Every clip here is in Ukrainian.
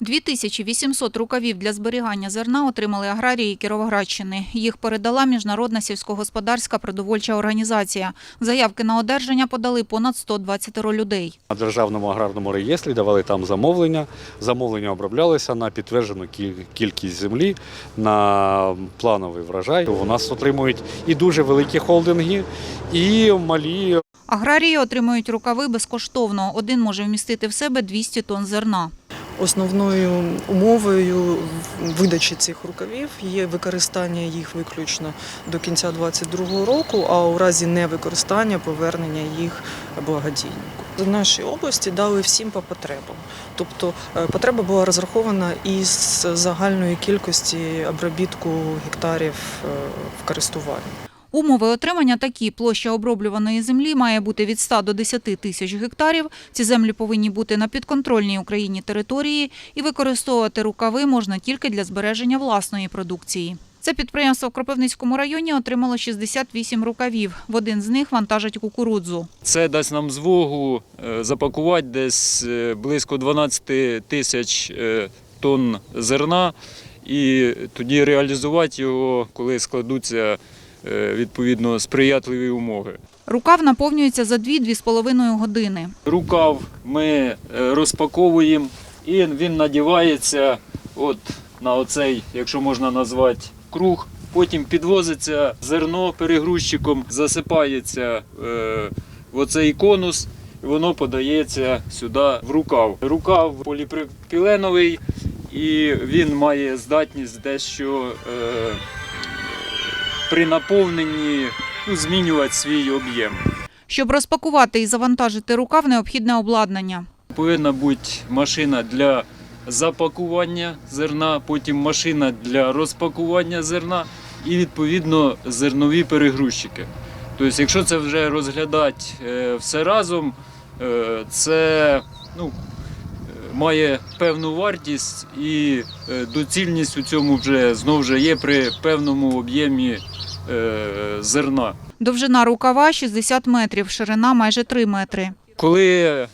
2800 рукавів для зберігання зерна отримали аграрії Кіровоградщини. Їх передала Міжнародна сільськогосподарська продовольча організація. Заявки на одержання подали понад 120 людей. На державному аграрному реєстрі давали там замовлення. Замовлення оброблялися на підтверджену кі- кількість землі, на плановий врожай. У нас отримують і дуже великі холдинги, і малі Аграрії отримують рукави безкоштовно. Один може вмістити в себе 200 тонн зерна. Основною умовою видачі цих рукавів є використання їх виключно до кінця 2022 року, а у разі невикористання повернення їх благодійнику. В нашій області дали всім по потребам. Тобто е, потреба була розрахована із загальної кількості обробітку гектарів е, в користуванні. Умови отримання такі. Площа оброблюваної землі має бути від 100 до 10 тисяч гектарів. Ці землі повинні бути на підконтрольній Україні території і використовувати рукави можна тільки для збереження власної продукції. Це підприємство в Кропивницькому районі отримало 68 рукавів. В один з них вантажать кукурудзу. Це дасть нам змогу е, запакувати десь е, близько 12 тисяч е, тонн зерна і тоді реалізувати його, коли складуться відповідно сприятливі умови. Рукав наповнюється за 2-2,5 години. Рукав ми е, розпаковуємо і він надівається от на оцей, якщо можна назвати, круг. Потім підвозиться зерно перегрузчиком, засипається е, в оцей конус, і воно подається сюди в рукав. Рукав поліпропіленовий і він має здатність дещо е, при наповненні ну, змінювати свій об'єм. Щоб розпакувати і завантажити рукав, необхідне обладнання. Повинна бути машина для запакування зерна, потім машина для розпакування зерна і відповідно зернові перегрузчики. Тобто, якщо це вже розглядати е, все разом, е, це ну, е, має певну вартість і доцільність у цьому вже знов же є при певному об'ємі зерна. Довжина рукава 60 метрів, ширина майже 3 метри. Коли е,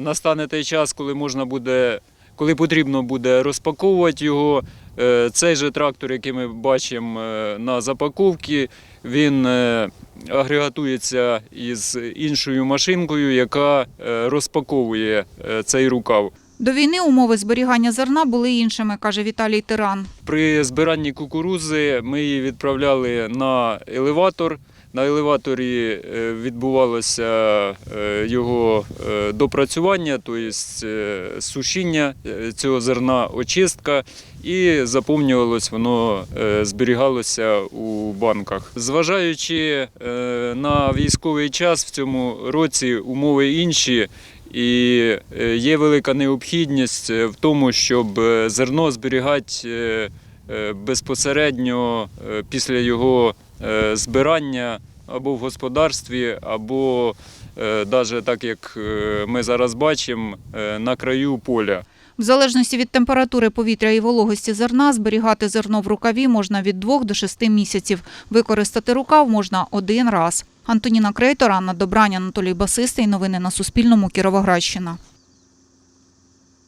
настане той час, коли можна буде, коли потрібно буде розпаковувати його, е, цей же трактор, який ми бачимо е, на запаковці, він е, агрегатується із іншою машинкою, яка е, розпаковує е, цей рукав. До війни умови зберігання зерна були іншими, каже Віталій Тиран. При збиранні кукурузи ми її відправляли на елеватор. На елеваторі е, відбувалося е, його е, допрацювання, тобто сушіння цього зерна, очистка, і заповнювалось воно, зберігалося у банках. Зважаючи на військовий час в цьому році умови інші. І е, є велика необхідність е, в тому, щоб е, зерно зберігати безпосередньо після його збирання або в господарстві, або навіть так як ми зараз бачимо, на краю поля. В залежності від температури повітря і вологості зерна зберігати зерно в рукаві можна від 2 до 6 місяців. Використати рукав можна один раз. Антоніна Крейтор, Анна Добрань, Анатолій Басистий. Новини на Суспільному. Кіровоградщина.